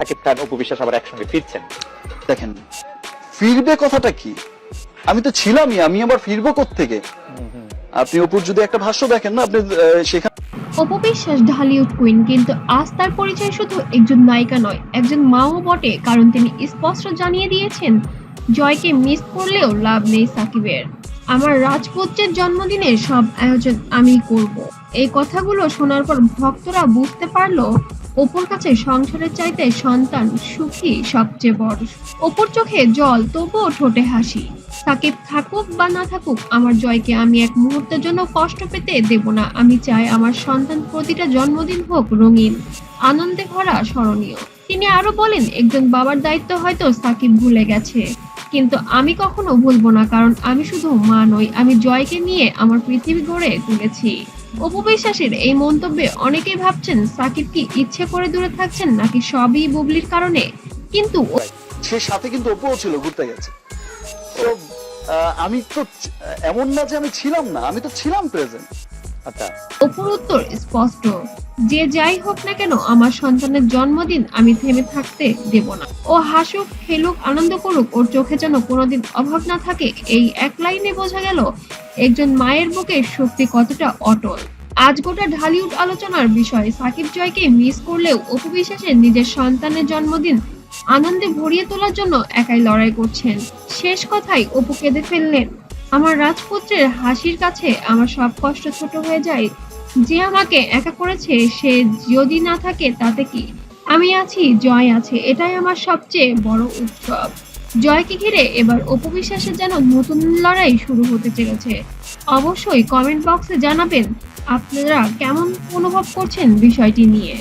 সাকিব খান অপু বিশ্বাস আবার একসঙ্গে ফিরছেন। দেখেন ফিরবে কথাটা কি? আমি তো ছিলামই আমি আবার ফিরবো থেকে আপনি অপুর যদি একটা ভাষ্য দেখেন না আপনি সেখানে অপু বিশ্বাস ঢালিউড কুইন কিন্তু আজ তার পরিচয় শুধু একজন নায়িকা নয় একজন মাও বটে কারণ তিনি স্পষ্ট জানিয়ে দিয়েছেন জয়কে মিস করলেও লাভ নেই সাকিবের। আমার রাজপুত্রের জন্মদিনে সব আয়োজন আমি করব। এই কথাগুলো শোনার পর ভক্তরা বুঝতে পারল অপুর কাছে সংসারের চাইতে সন্তান সুখী সবচেয়ে বড়। অপুর চোখে জল, তবুও ঠোঁটে হাসি। সাকিব থাকুক বা না থাকুক, আমার জয়কে আমি এক মুহূর্তের জন্য কষ্ট পেতে দেব না। আমি চাই আমার সন্তান প্রতিটা জন্মদিন হোক রঙিন, আনন্দে ভরা, স্মরণীয়। তিনি আরও বলেন, একজন বাবার দায়িত্ব হয়তো সাকিব ভুলে গেছে। কিন্তু আমি কখনো ভুলবো না, কারণ আমি শুধু মা নই, আমি জয়কে নিয়ে আমার পৃথিবী গড়ে তুলেছি। অপু বিশ্বাসের এই মন্তব্যে অনেকেই ভাবছেন সাকিব কি ইচ্ছে করে দূরে থাকছেন নাকি সবই বুবলির কারণে? কিন্তু সে সাথে কিন্তু অপুও ছিল, ঘুরতে গেছে। তো আমি তো এমন না যে আমি ছিলাম না, আমি তো ছিলাম প্রেজেন্ট অপুর উত্তর স্পষ্ট। যে যাই হোক না কেন, আমার সন্তানের জন্মদিন আমি থেমে থাকতে দেব না। ও হাসুক, খেলুক, আনন্দ করুক, ওর চোখে যেন কোনোদিন অভাব না থাকে, এই এক লাইনে বোঝা গেল, একজন মায়ের বুকে শক্তি কতটা অটল। আজ গোটা ঢালিউড আলোচনার বিষয়, সাকিব জয়কে মিস করলেও অপু বিশ্বাসের নিজের সন্তানের জন্মদিন আনন্দে ভরিয়ে তোলার জন্য একাই লড়াই করছেন। শেষ কথায় অপু কেঁদে ফেললেন আমার রাজপুত্রের হাসির কাছে আমার সব কষ্ট ছোট হয়ে যায়। যে আমাকে একা করেছে, সে যদি না থাকে তাতে কি? আমি আছি, জয় আছে, এটাই আমার সবচেয়ে বড় উৎসব। জয়কে ঘিরে এবার অপবিশ্বাসের যেন নতুন লড়াই শুরু হতে চলেছে। অবশ্যই কমেন্ট বক্সে জানাবেন, আপনারা কেমন অনুভব করছেন বিষয়টি নিয়ে।